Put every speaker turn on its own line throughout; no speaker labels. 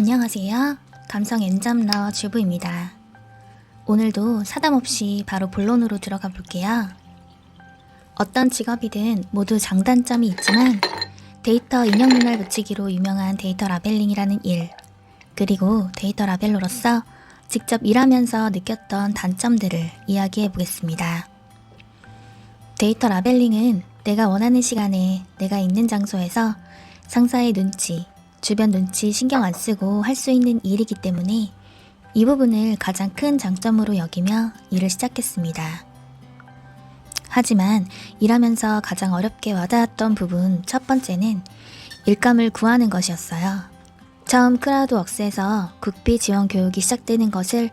안녕하세요. 감성 엔잡러 주부입니다. 오늘도 사담 없이 바로 본론으로 들어가 볼게요. 어떤 직업이든 모두 장단점이 있지만 데이터 인형 눈알 붙이기로 유명한 데이터 라벨링이라는 일, 그리고 데이터 라벨로로서 직접 일하면서 느꼈던 단점들을 이야기해 보겠습니다. 데이터 라벨링은 내가 원하는 시간에 내가 있는 장소에서 상사의 눈치, 주변 눈치 신경 안 쓰고 할 수 있는 일이기 때문에 이 부분을 가장 큰 장점으로 여기며 일을 시작했습니다. 하지만 일하면서 가장 어렵게 와닿았던 부분 첫 번째는 일감을 구하는 것이었어요. 처음 크라우드웍스에서 국비 지원 교육이 시작되는 것을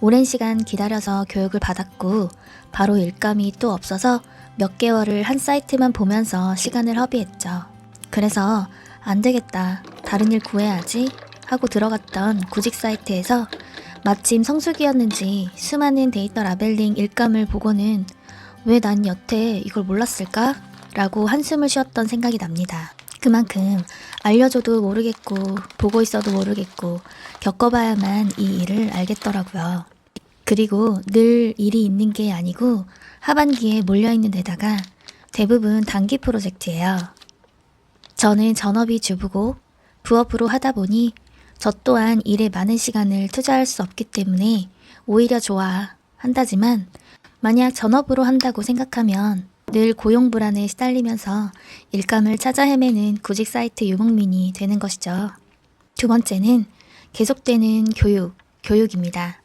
오랜 시간 기다려서 교육을 받았고 바로 일감이 또 없어서 몇 개월을 한 사이트만 보면서 시간을 허비했죠. 그래서 안 되겠다. 다른 일 구해야지 하고 들어갔던 구직 사이트에서 마침 성수기였는지 수많은 데이터 라벨링 일감을 보고는 왜 난 여태 이걸 몰랐을까? 라고 한숨을 쉬었던 생각이 납니다. 그만큼 알려줘도 모르겠고 보고 있어도 모르겠고 겪어봐야만 이 일을 알겠더라고요. 그리고 늘 일이 있는 게 아니고 하반기에 몰려있는 데다가 대부분 단기 프로젝트예요. 저는 전업이 주부고 부업으로 하다 보니 저 또한 일에 많은 시간을 투자할 수 없기 때문에 오히려 좋아 한다지만 만약 전업으로 한다고 생각하면 늘 고용 불안에 시달리면서 일감을 찾아 헤매는 구직 사이트 유목민이 되는 것이죠. 두 번째는 계속되는 교육, 교육입니다.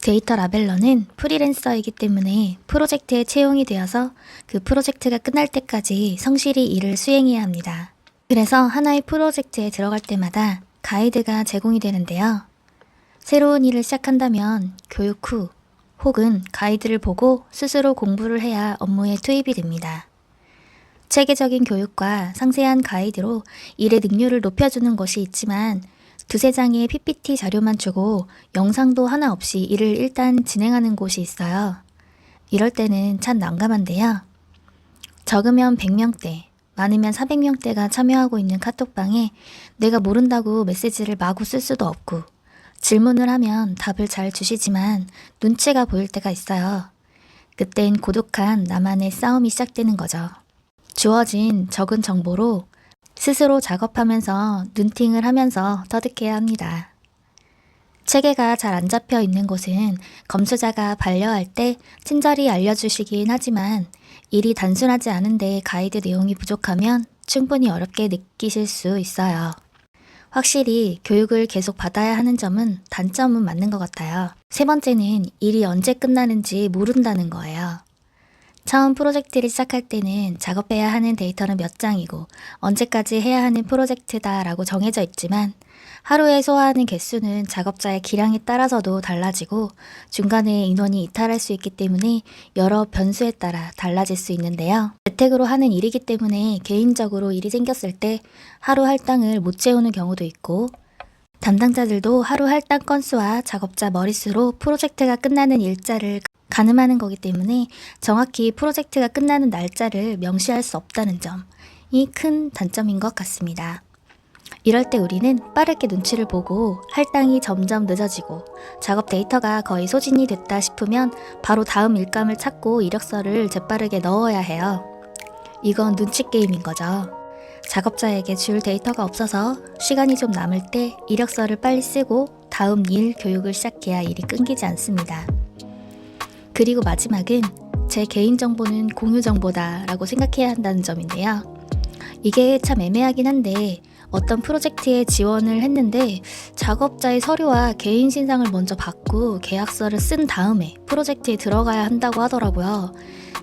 데이터 라벨러는 프리랜서이기 때문에 프로젝트에 채용이 되어서 그 프로젝트가 끝날 때까지 성실히 일을 수행해야 합니다. 그래서 하나의 프로젝트에 들어갈 때마다 가이드가 제공이 되는데요. 새로운 일을 시작한다면 교육 후 혹은 가이드를 보고 스스로 공부를 해야 업무에 투입이 됩니다. 체계적인 교육과 상세한 가이드로 일의 능률을 높여주는 것이 있지만 두세 장의 PPT 자료만 주고 영상도 하나 없이 일을 일단 진행하는 곳이 있어요. 이럴 때는 참 난감한데요. 적으면 100명대, 많으면 400명대가 참여하고 있는 카톡방에 내가 모른다고 메시지를 마구 쓸 수도 없고 질문을 하면 답을 잘 주시지만 눈치가 보일 때가 있어요. 그땐 고독한 나만의 싸움이 시작되는 거죠. 주어진 적은 정보로 스스로 작업하면서 눈팅을 하면서 터득해야 합니다. 체계가 잘 안 잡혀 있는 곳은 검수자가 반려할 때 친절히 알려주시긴 하지만 일이 단순하지 않은데 가이드 내용이 부족하면 충분히 어렵게 느끼실 수 있어요. 확실히 교육을 계속 받아야 하는 점은 단점은 맞는 것 같아요. 세 번째는 일이 언제 끝나는지 모른다는 거예요. 처음 프로젝트를 시작할 때는 작업해야 하는 데이터는 몇 장이고 언제까지 해야 하는 프로젝트다라고 정해져 있지만 하루에 소화하는 개수는 작업자의 기량에 따라서도 달라지고 중간에 인원이 이탈할 수 있기 때문에 여러 변수에 따라 달라질 수 있는데요. 재택으로 하는 일이기 때문에 개인적으로 일이 생겼을 때 하루 할당을 못 채우는 경우도 있고 담당자들도 하루 할당 건수와 작업자 머릿수로 프로젝트가 끝나는 일자를 가늠하는 거기 때문에 정확히 프로젝트가 끝나는 날짜를 명시할 수 없다는 점이 큰 단점인 것 같습니다. 이럴 때 우리는 빠르게 눈치를 보고 할당이 점점 늦어지고 작업 데이터가 거의 소진이 됐다 싶으면 바로 다음 일감을 찾고 이력서를 재빠르게 넣어야 해요. 이건 눈치 게임인 거죠. 작업자에게 줄 데이터가 없어서 시간이 좀 남을 때 이력서를 빨리 쓰고 다음 일 교육을 시작해야 일이 끊기지 않습니다. 그리고 마지막은 제 개인정보는 공유정보다 라고 생각해야 한다는 점인데요. 이게 참 애매하긴 한데 어떤 프로젝트에 지원을 했는데 작업자의 서류와 개인 신상을 먼저 받고 계약서를 쓴 다음에 프로젝트에 들어가야 한다고 하더라고요.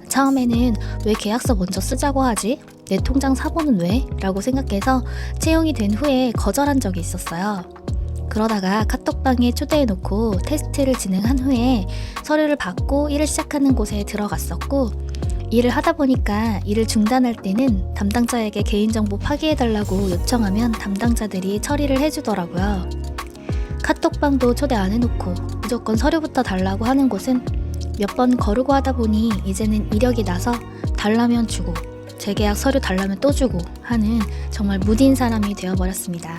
처음에는 왜 계약서 먼저 쓰자고 하지? 내 통장 사본은 왜? 라고 생각해서 채용이 된 후에 거절한 적이 있었어요. 그러다가 카톡방에 초대해놓고 테스트를 진행한 후에 서류를 받고 일을 시작하는 곳에 들어갔었고 일을 하다 보니까 일을 중단할 때는 담당자에게 개인정보 파기해달라고 요청하면 담당자들이 처리를 해주더라고요. 카톡방도 초대 안 해놓고 무조건 서류부터 달라고 하는 곳은 몇 번 거르고 하다 보니 이제는 이력이 나서 달라면 주고 재계약 서류 달라면 또 주고 하는 정말 무딘 사람이 되어버렸습니다.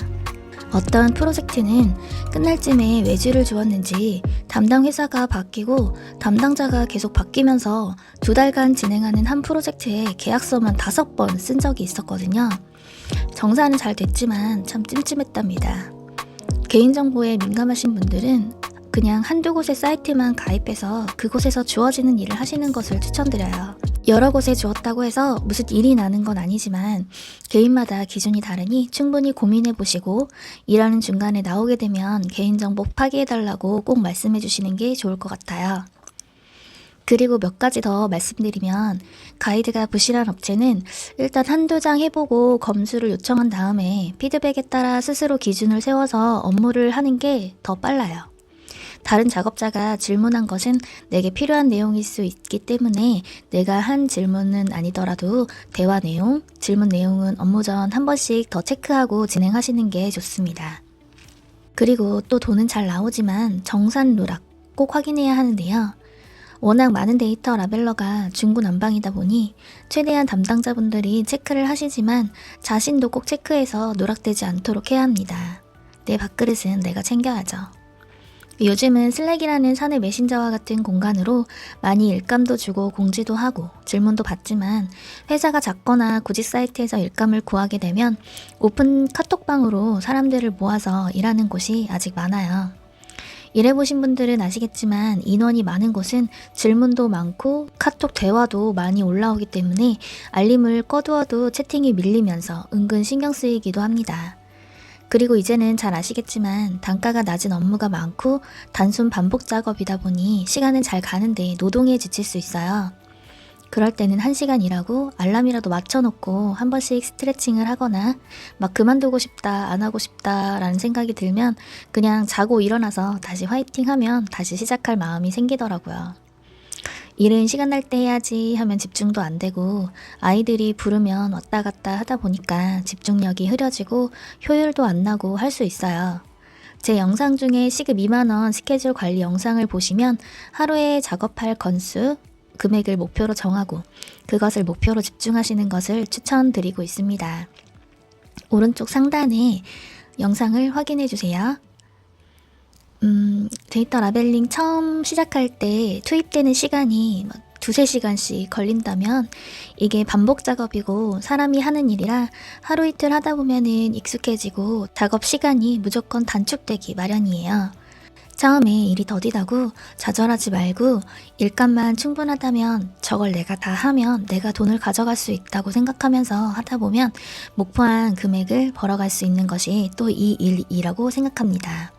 어떤 프로젝트는 끝날 쯤에 외주를 주었는지 담당 회사가 바뀌고 담당자가 계속 바뀌면서 두 달간 진행하는 한 프로젝트에 계약서만 다섯 번 쓴 적이 있었거든요. 정사는 잘 됐지만 참 찜찜했답니다. 개인정보에 민감하신 분들은 그냥 한두 곳의 사이트만 가입해서 그곳에서 주어지는 일을 하시는 것을 추천드려요. 여러 곳에 주었다고 해서 무슨 일이 나는 건 아니지만 개인마다 기준이 다르니 충분히 고민해 보시고 일하는 중간에 나오게 되면 개인정보 파기해달라고 꼭 말씀해 주시는 게 좋을 것 같아요. 그리고 몇 가지 더 말씀드리면 가이드가 부실한 업체는 일단 한두 장 해보고 검수를 요청한 다음에 피드백에 따라 스스로 기준을 세워서 업무를 하는 게 더 빨라요. 다른 작업자가 질문한 것은 내게 필요한 내용일 수 있기 때문에 내가 한 질문은 아니더라도 대화 내용, 질문 내용은 업무 전 한 번씩 더 체크하고 진행하시는 게 좋습니다. 그리고 또 돈은 잘 나오지만 정산 누락 꼭 확인해야 하는데요. 워낙 많은 데이터 라벨러가 중구난방이다 보니 최대한 담당자분들이 체크를 하시지만 자신도 꼭 체크해서 누락되지 않도록 해야 합니다. 내 밥그릇은 내가 챙겨야죠. 요즘은 슬랙이라는 사내 메신저와 같은 공간으로 많이 일감도 주고 공지도 하고 질문도 받지만 회사가 작거나 구직 사이트에서 일감을 구하게 되면 오픈 카톡방으로 사람들을 모아서 일하는 곳이 아직 많아요. 일해보신 분들은 아시겠지만 인원이 많은 곳은 질문도 많고 카톡 대화도 많이 올라오기 때문에 알림을 꺼두어도 채팅이 밀리면서 은근 신경 쓰이기도 합니다. 그리고 이제는 잘 아시겠지만 단가가 낮은 업무가 많고 단순 반복 작업이다 보니 시간은 잘 가는데 노동에 지칠 수 있어요. 그럴 때는 한 시간 일하고 알람이라도 맞춰놓고 한 번씩 스트레칭을 하거나 막 그만두고 싶다, 안 하고 싶다 라는 생각이 들면 그냥 자고 일어나서 다시 화이팅 하면 다시 시작할 마음이 생기더라고요. 일은 시간 날 때 해야지 하면 집중도 안 되고 아이들이 부르면 왔다 갔다 하다 보니까 집중력이 흐려지고 효율도 안 나고 할 수 있어요. 제 영상 중에 시급 2만원 스케줄 관리 영상을 보시면 하루에 작업할 건수, 금액을 목표로 정하고 그것을 목표로 집중하시는 것을 추천드리고 있습니다. 오른쪽 상단에 영상을 확인해 주세요. 음, 데이터 라벨링 처음 시작할 때 투입되는 시간이 막 두세 시간씩 걸린다면 이게 반복 작업이고 사람이 하는 일이라 하루 이틀 하다 보면은 익숙해지고 작업 시간이 무조건 단축되기 마련이에요. 처음에 일이 더디다고 좌절하지 말고 일감만 충분하다면 저걸 내가 다 하면 내가 돈을 가져갈 수 있다고 생각하면서 하다 보면 목표한 금액을 벌어갈 수 있는 것이 또 이 일이라고 생각합니다.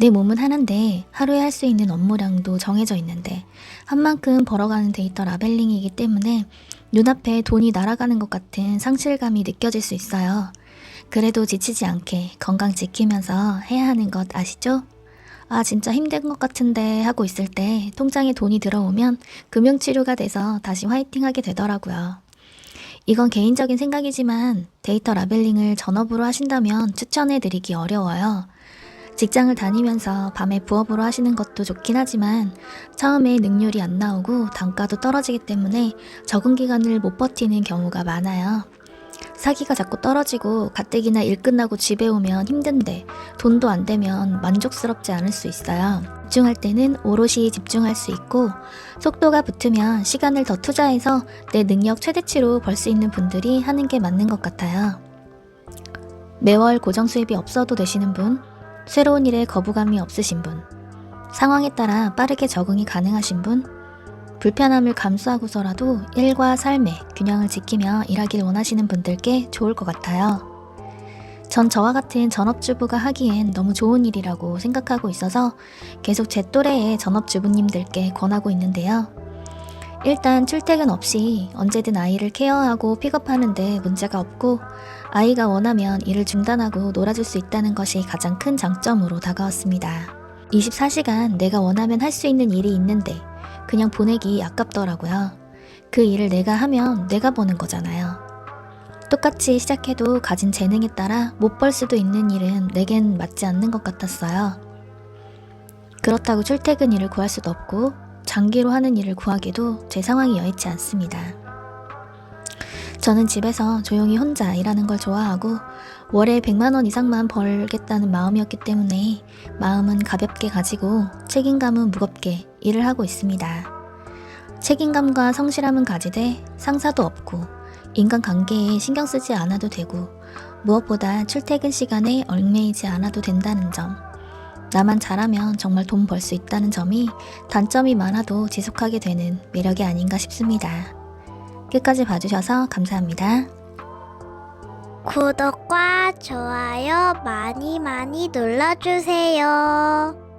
내 몸은 하나인데 하루에 할 수 있는 업무량도 정해져 있는데 한 만큼 벌어가는 데이터 라벨링이기 때문에 눈앞에 돈이 날아가는 것 같은 상실감이 느껴질 수 있어요. 그래도 지치지 않게 건강 지키면서 해야 하는 것 아시죠? 아, 진짜 힘든 것 같은데 하고 있을 때 통장에 돈이 들어오면 금융치료가 돼서 다시 화이팅 하게 되더라고요. 이건 개인적인 생각이지만 데이터 라벨링을 전업으로 하신다면 추천해 드리기 어려워요. 직장을 다니면서 밤에 부업으로 하시는 것도 좋긴 하지만 처음에 능률이 안 나오고 단가도 떨어지기 때문에 적응 기간을 못 버티는 경우가 많아요. 사기가 자꾸 떨어지고 가뜩이나 일 끝나고 집에 오면 힘든데 돈도 안 되면 만족스럽지 않을 수 있어요. 집중할 때는 오롯이 집중할 수 있고 속도가 붙으면 시간을 더 투자해서 내 능력 최대치로 벌 수 있는 분들이 하는 게 맞는 것 같아요. 매월 고정 수입이 없어도 되시는 분, 새로운 일에 거부감이 없으신 분, 상황에 따라 빠르게 적응이 가능하신 분, 불편함을 감수하고서라도 일과 삶의 균형을 지키며 일하길 원하시는 분들께 좋을 것 같아요. 전 저와 같은 전업주부가 하기엔 너무 좋은 일이라고 생각하고 있어서 계속 제 또래의 전업주부님들께 권하고 있는데요. 일단 출퇴근 없이 언제든 아이를 케어하고 픽업하는데 문제가 없고 아이가 원하면 일을 중단하고 놀아줄 수 있다는 것이 가장 큰 장점으로 다가왔습니다. 24시간 내가 원하면 할 수 있는 일이 있는데 그냥 보내기 아깝더라고요. 그 일을 내가 하면 내가 버는 거잖아요. 똑같이 시작해도 가진 재능에 따라 못 벌 수도 있는 일은 내겐 맞지 않는 것 같았어요. 그렇다고 출퇴근 일을 구할 수도 없고 장기로 하는 일을 구하기도 제 상황이 여의치 않습니다. 저는 집에서 조용히 혼자 일하는 걸 좋아하고 월에 100만 원 이상만 벌겠다는 마음이었기 때문에 마음은 가볍게 가지고 책임감은 무겁게 일을 하고 있습니다. 책임감과 성실함은 가지되 상사도 없고 인간관계에 신경 쓰지 않아도 되고 무엇보다 출퇴근 시간에 얽매이지 않아도 된다는 점. 나만 잘하면 정말 돈 벌 수 있다는 점이 단점이 많아도 지속하게 되는 매력이 아닌가 싶습니다. 끝까지 봐주셔서 감사합니다.
구독과 좋아요 많이 많이 눌러주세요.